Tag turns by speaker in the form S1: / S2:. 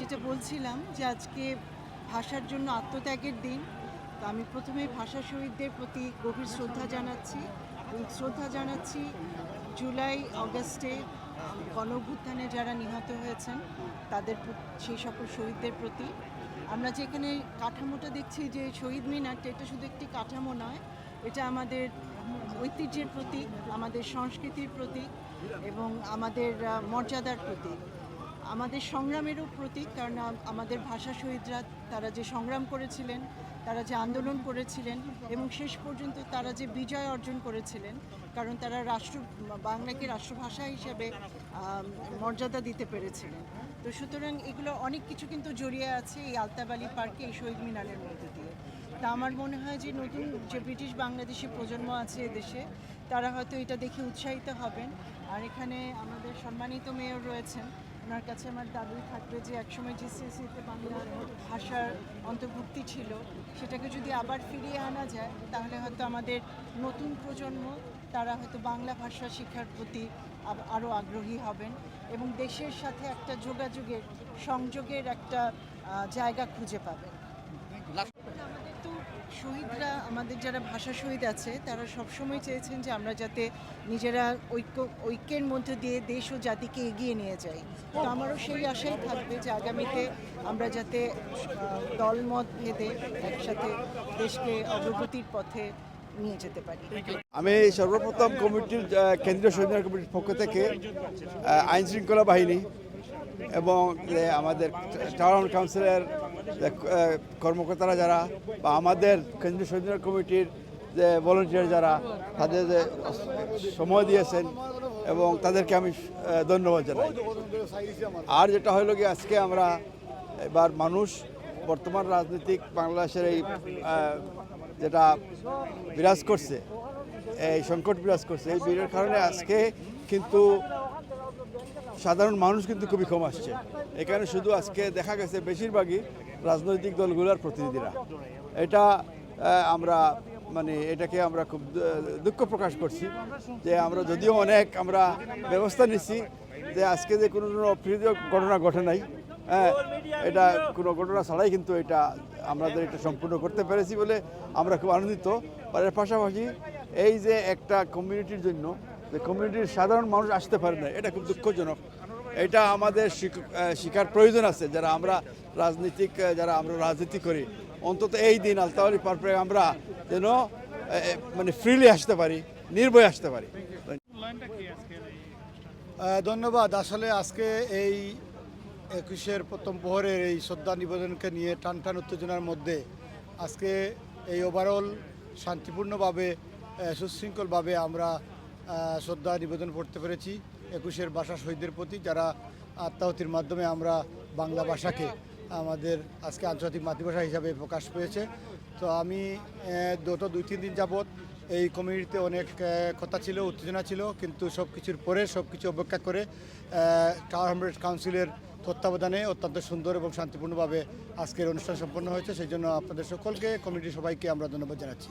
S1: যেটা বলছিলাম যে আজকে ভাষার জন্য আত্মত্যাগের দিন, তো আমি প্রথমে ভাষা শহীদদের প্রতি গভীর শ্রদ্ধা জানাচ্ছি এবং শ্রদ্ধা জানাচ্ছি জুলাই অগস্টে গণভ্যুত্থানে যারা নিহত হয়েছেন, তাদের সেই সকল শহীদদের প্রতি। আমরা যেখানে কাঠামোটা দেখছি যে শহীদ মিনারটা এটা শুধু একটি কাঠামো নয়, এটা আমাদের ঐতিহ্যের প্রতীক, আমাদের সংস্কৃতির প্রতীক এবং আমাদের মর্যাদার প্রতীক। আমাদের সংগ্রামেরও প্রতীক, কারণ আম- আমাদের ভাষা শহীদরা তারা যে সংগ্রাম করেছিলেন, তারা যে আন্দোলন করেছিলেন এবং শেষ পর্যন্ত তারা যে বিজয় অর্জন করেছিলেন, কারণ তারা রাষ্ট্র, বাংলাকে রাষ্ট্রভাষা হিসেবে মর্যাদা দিতে পেরেছিলেন। তো সুতরাং এগুলো অনেক কিছু কিন্তু জড়িয়ে আছে এই আলতাবালি পার্কে, এই শহীদ মিনারের মধ্যে দিয়ে। তা আমার মনে হয় যে নতুন যে ব্রিটিশ বাংলাদেশি প্রজন্ম আছে এদেশে তারা হয়তো এটা দেখে উৎসাহিত হবেন। আর এখানে আমাদের সম্মানিত মেয়র রয়েছেন ওনার কাছে আমার দাবি থাকবে যে একসময় জিসিএসিতে বাংলা ভাষার অন্তর্ভুক্তি ছিল, সেটাকে যদি আবার ফিরিয়ে আনা যায়, তাহলে হয়তো আমাদের নতুন প্রজন্ম, তারা হয়তো বাংলা ভাষা শেখার প্রতি আরও আগ্রহী হবেন এবং দেশের সাথে একটা যোগাযোগের, সংযোগের একটা জায়গা খুঁজে পাবেন। শহীদরা, আমাদের যারা ভাষা শহীদ আছে, তারা সবসময় চেয়েছেন যে আমরা যাতে নিজেরা ঐক্য, ঐক্যের মধ্যে দিয়ে দেশ ও জাতিকে এগিয়ে নিয়ে যাই। তো আমারও সেই আশাই থাকবে যে আগামীতে আমরা যাতে দলমত ভেদে একসাথে দেশকে অগ্রগতির পথে নিয়ে যেতে পারি।
S2: আমি সর্বপ্রথম কমিটির কেন্দ্রীয় সৈন্য কমিটির পক্ষ থেকে আইন শৃঙ্খলা বাহিনী এবং আমাদের টাউন কাউন্সিলের কর্মকর্তারা যারা বা আমাদের কেন্দ্রীয় সৈন্য কমিটির যে ভলেন্টিয়ার যারা, তাদের যে সময় দিয়েছেন এবং তাদেরকে আমি ধন্যবাদ জানাই। আর যেটা হলো কি আজকে আমরা এবার মানুষ, বর্তমান রাজনৈতিক বাংলাদেশের এই যেটা বিরাজ করছে, এই সংকট বিরাজ করছে, এই ভিড়ের কারণে আজকে কিন্তু সাধারণ মানুষ কিন্তু খুবই কম আসছে। এখানে শুধু আজকে দেখা গেছে বেশিরভাগই রাজনৈতিক দলগুলোর প্রতিনিধিরা। এটা আমরা মানে এটাকে আমরা খুব দুঃখ প্রকাশ করছি যে আমরা যদিও অনেক আমরা ব্যবস্থা নিচ্ছি যে আজকে যে কোনো অপ্রীতিকর ঘটনা ঘটে নাই। হ্যাঁ এটা কোনো ঘটনা ছাড়াই কিন্তু এটা আমাদের এটা সম্পূর্ণ করতে পেরেছি বলে আমরা খুব আনন্দিত। আর এর পাশাপাশি এই যে একটা কমিউনিটির জন্য যে কমিউনিটির সাধারণ মানুষ আসতে পারে না এটা খুব দুঃখজনক। এটা আমাদের শিকার প্রয়োজন আছে যারা আমরা রাজনীতিক যারা আমরা রাজনীতি করি। অন্তত এই দিন আলতাওয়ালি পারপরে আমরা যেন মানে ফ্রিলি আসতে পারি নির্ভয়ে আসতে পারি।
S3: ধন্যবাদ। আসলে আজকে এই একুশের প্রথম প্রহরের এই শ্রদ্ধা নিবেদনকে নিয়ে টান টান উত্তেজনার মধ্যে আজকে এই ওভারঅল শান্তিপূর্ণভাবে সুশৃঙ্খলভাবে আমরা শ্রদ্ধা নিবেদন করতে পেরেছি একুশের ভাষা শহীদদের প্রতি। যারা আত্মাহতির মাধ্যমে আমরা বাংলা ভাষাকে আমাদের আজকে আন্তর্জাতিক মাতৃভাষা হিসাবে প্রকাশ পেয়েছে। তো আমি গত দুই, তিন দিন যাবৎ এই কমিউনিটিতে অনেক কথা ছিল, উত্তেজনা ছিল, কিন্তু সব কিছুর পরে সব কিছু অপেক্ষা করে টাওয়ার কাউন্সিলের তত্ত্বাবধানে অত্যন্ত সুন্দর এবং শান্তিপূর্ণভাবে আজকের অনুষ্ঠান সম্পন্ন হয়েছে। সেই জন্য আপনাদের সকলকে কমিটির সবাইকে আমরা ধন্যবাদ জানাচ্ছি।